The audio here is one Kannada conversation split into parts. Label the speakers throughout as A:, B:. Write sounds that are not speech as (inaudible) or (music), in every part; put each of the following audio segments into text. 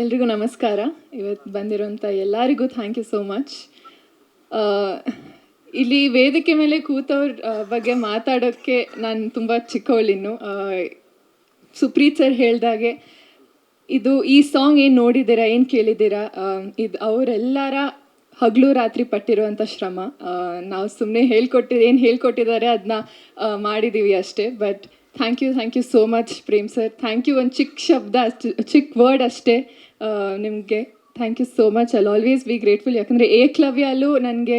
A: ಎಲ್ರಿಗೂ ನಮಸ್ಕಾರ. ಇವತ್ತು ಬಂದಿರೋಂಥ ಎಲ್ಲರಿಗೂ ಥ್ಯಾಂಕ್ ಯು ಸೋ ಮಚ್ ಇಲ್ಲಿ ವೇದಿಕೆ ಮೇಲೆ ಕೂತವ್ರ ಬಗ್ಗೆ ಮಾತಾಡೋಕ್ಕೆ ನಾನು ತುಂಬ ಚಿಕ್ಕವಳಿನ್ನು. ಸುಪ್ರೀತ್ ಸರ್ ಹೇಳ್ದಾಗೆ ಇದು ಈ ಸಾಂಗ್ ಏನು ನೋಡಿದ್ದೀರಾ, ಏನು ಕೇಳಿದ್ದೀರಾ ಇದು ಅವರೆಲ್ಲರ ಹಗಲು ರಾತ್ರಿ ಪಟ್ಟಿರುವಂಥ ಶ್ರಮ. ನಾವು ಸುಮ್ಮನೆ ಹೇಳ್ಕೊಟ್ಟಿದ್ದು ಏನು ಹೇಳ್ಕೊಟ್ಟಿದ್ದಾರೆ ಅದನ್ನ ಮಾಡಿದ್ದೀವಿ ಅಷ್ಟೇ. But thank you thank you so much Prem sir thank you ಒಂದು ಚಿಕ್ಕ ಶಬ್ದ ಅಷ್ಟು ಚಿಕ್ಕ ವರ್ಡ್ ಅಷ್ಟೇ ನಿಮಗೆ thank you so much I'll always be grateful ಯಾಕಂದರೆ ಏಕ್ಲವ್ಯಲ್ಲೂ ನನಗೆ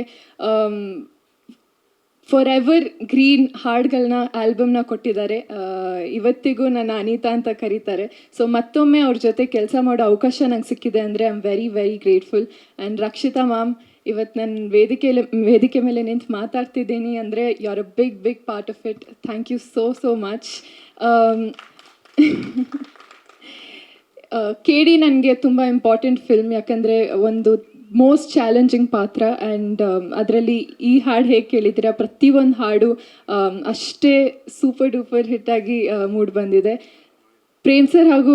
A: ಫಾರ್ ಎವರ್ ಗ್ರೀನ್ ಹಾಡುಗಳನ್ನ ಆಲ್ಬಮ್ನ ಕೊಟ್ಟಿದ್ದಾರೆ ಇವತ್ತಿಗೂ ನನ್ನ ಅನಿತಾ ಅಂತ ಕರೀತಾರೆ ಸೊ ಮತ್ತೊಮ್ಮೆ ಅವ್ರ ಜೊತೆ ಕೆಲಸ ಮಾಡೋ ಅವಕಾಶ ನಂಗೆ ಸಿಕ್ಕಿದೆ ಅಂದರೆ I am very very grateful and Rakshita ma'am ಇವತ್ತು ನಾನು ವೇದಿಕೆಯಲ್ಲಿ ವೇದಿಕೆ ಮೇಲೆ ನಿಂತು ಮಾತಾಡ್ತಿದ್ದೀನಿ ಅಂದರೆ you are a big big part of it thank you so so much K D ನನಗೆ ತುಂಬ ಇಂಪಾರ್ಟೆಂಟ್ ಫಿಲ್ಮ್ ಯಾಕಂದರೆ ಒಂದು ಮೋಸ್ಟ್ ಚಾಲೆಂಜಿಂಗ್ ಪಾತ್ರ ಆ್ಯಂಡ್ ಅದರಲ್ಲಿ ಈ ಹಾಡು ಹೇಗೆ ಕೇಳಿದ್ದೀರಾ? ಪ್ರತಿಯೊಂದು ಹಾಡು ಅಷ್ಟೇ ಸೂಪರ್ ಡೂಪರ್ ಹಿಟ್ಟಾಗಿ ಮೂಡ್ ಬಂದಿದೆ. ಪ್ರೇಮ್ ಸರ್ ಹಾಗೂ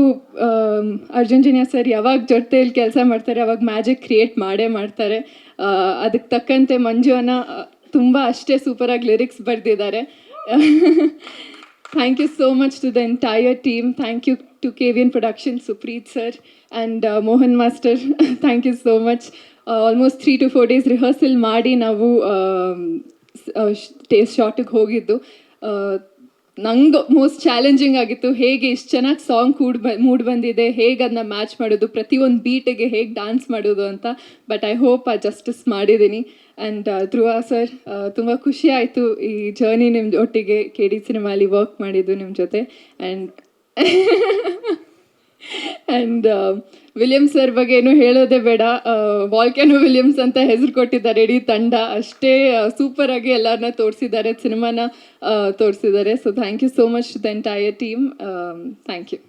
A: ಅರ್ಜುನ್ ಜನ್ಯ ಸರ್ ಯಾವಾಗ ಜೊತೆಯಲ್ಲಿ ಕೆಲಸ ಮಾಡ್ತಾರೆ, ಅವಾಗ ಮ್ಯಾಜಿಕ್ ಕ್ರಿಯೇಟ್ ಮಾಡೇ ಮಾಡ್ತಾರೆ. ಅದಕ್ಕೆ ತಕ್ಕಂತೆ ಮಂಜು ಅನ್ನ ತುಂಬ ಅಷ್ಟೇ ಸೂಪರಾಗಿ ಆಗಿ ಲಿರಿಕ್ಸ್ ಬರೆದಿದ್ದಾರೆ. Thank you so much to the entire team thank you to K V N production Supreeth sir and Mohan master thank you so much almost three to four days rehearsal ಮಾಡಿ ನಾವು ಟೇಸ್ಟ್ ಶಾರ್ಟಿಗೆ ಹೋಗಿದ್ದು. ನಂಗೆ ಮೋಸ್ಟ್ ಚಾಲೆಂಜಿಂಗ್ ಆಗಿತ್ತು. ಹೇಗೆ ಇಷ್ಟು ಚೆನ್ನಾಗಿ ಸಾಂಗ್ ಕೂಡ್ ಬ, ಮೂಡ್ ಬಂದಿದೆ, ಹೇಗೆ ಅದನ್ನ ಮ್ಯಾಚ್ ಮಾಡೋದು, ಪ್ರತಿಯೊಂದು ಬೀಟಿಗೆ ಹೇಗೆ ಡ್ಯಾನ್ಸ್ ಮಾಡೋದು ಅಂತ. ಬಟ್ ಐ ಹೋಪ್ ಆ ಜಸ್ಟಿಸ್ ಮಾಡಿದ್ದೀನಿ ಆ್ಯಂಡ್ ಧ್ರುವ ಸರ್ ತುಂಬ ಖುಷಿ ಆಯಿತು ಈ ಜರ್ನಿ ನಿಮ್ಮ ಒಟ್ಟಿಗೆ ಕೆ ಡಿ ಸಿನಿಮಾಲಿ ವರ್ಕ್ ಮಾಡಿದ್ದು ನಿಮ್ಮ ಜೊತೆ. ಆ್ಯಂಡ್ (laughs) ಆ್ಯಂಡ್ ವಿಲಿಯಮ್ಸ್ ಸರ್ ಬಗ್ಗೆ ಏನು ಹೇಳೋದೇ ಬೇಡ. ವಾಲ್ಕ್ಯಾನೋ ವಿಲಿಯಮ್ಸ್ ಅಂತ ಹೆಸರು ಕೊಟ್ಟಿದ್ದಾರೆ. ಇಡೀ ತಂಡ ಅಷ್ಟೇ ಸೂಪರ್ ಆಗಿ ಎಲ್ಲರನ್ನ ತೋರಿಸಿದ್ದಾರೆ. ಸಿನಿಮಾನ ತೋರಿಸಿದ್ದಾರೆ. So thank you so much the entire team thank you